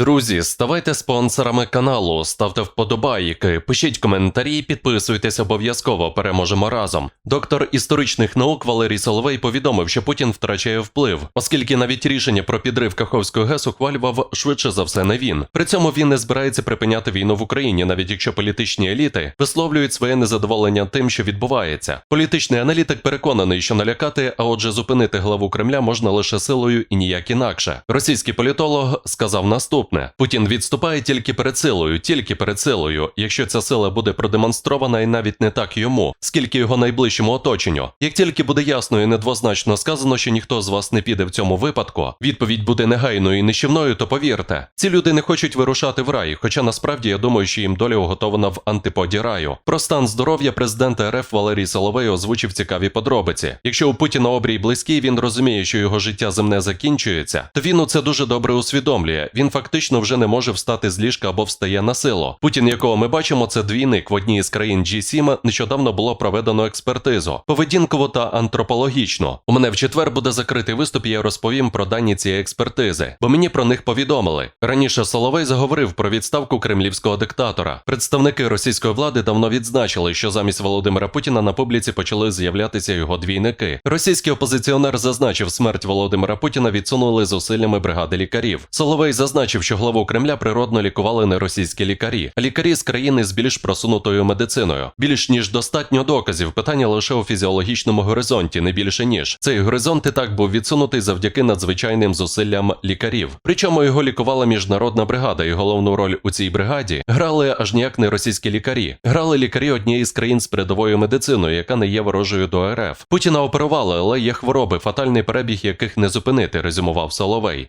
Друзі, ставайте спонсорами каналу, ставте вподобайки, пишіть коментарі, підписуйтесь обов'язково. Переможемо разом. Доктор історичних наук Валерій Соловей повідомив, що Путін втрачає вплив, оскільки навіть рішення про підрив Каховського ГЕС ухвалював швидше за все не він. При цьому він не збирається припиняти війну в Україні, навіть якщо політичні еліти висловлюють своє незадоволення тим, що відбувається. Політичний аналітик переконаний, що налякати, а отже, зупинити главу Кремля можна лише силою і ніяк інакше. Російський політолог сказав наступне: Путін відступає тільки перед силою, тільки перед силою. Якщо ця сила буде продемонстрована і навіть не так йому, скільки його найближчому оточенню. Як тільки буде ясно і недвозначно сказано, що ніхто з вас не піде в цьому випадку, відповідь буде негайною і нищівною, то повірте, ці люди не хочуть вирушати в рай, хоча насправді я думаю, що їм доля уготована в антиподі раю. Про стан здоров'я президента РФ Валерій Соловей озвучив цікаві подробиці. Якщо у Путіна обрій близький, він розуміє, що його життя земне закінчується, то він у це дуже добре усвідомлює. Він фактично вже не може встати з ліжка або встає на силу. Путін, якого ми бачимо, це двійник в одній із країн G7, нещодавно було проведено експертизу, поведінково та антропологічно. У мене в четвер буде закритий виступ. і Я розповім про дані цієї експертизи, бо мені про них повідомили. Раніше Соловей заговорив про відставку кремлівського диктатора. Представники російської влади давно відзначили, що замість Володимира Путіна на публіці почали з'являтися його двійники. Російський опозиціонер зазначив, смерть Володимира Путіна відсунули зусиллями бригади лікарів. Соловей зазначив, що главу Кремля природно лікували не російські лікарі, а лікарі з країни з більш просунутою медициною. Більш ніж достатньо доказів. Питання лише у фізіологічному горизонті, не більше ніж цей горизонт і так був відсунутий завдяки надзвичайним зусиллям лікарів. Причому його лікувала міжнародна бригада, і головну роль у цій бригаді грали аж ніяк не російські лікарі. Грали лікарі однієї з країн з передовою медициною, яка не є ворожою до РФ. Путіна оперували, але є хвороби, фатальний перебіг яких не зупинити, резюмував Соловей.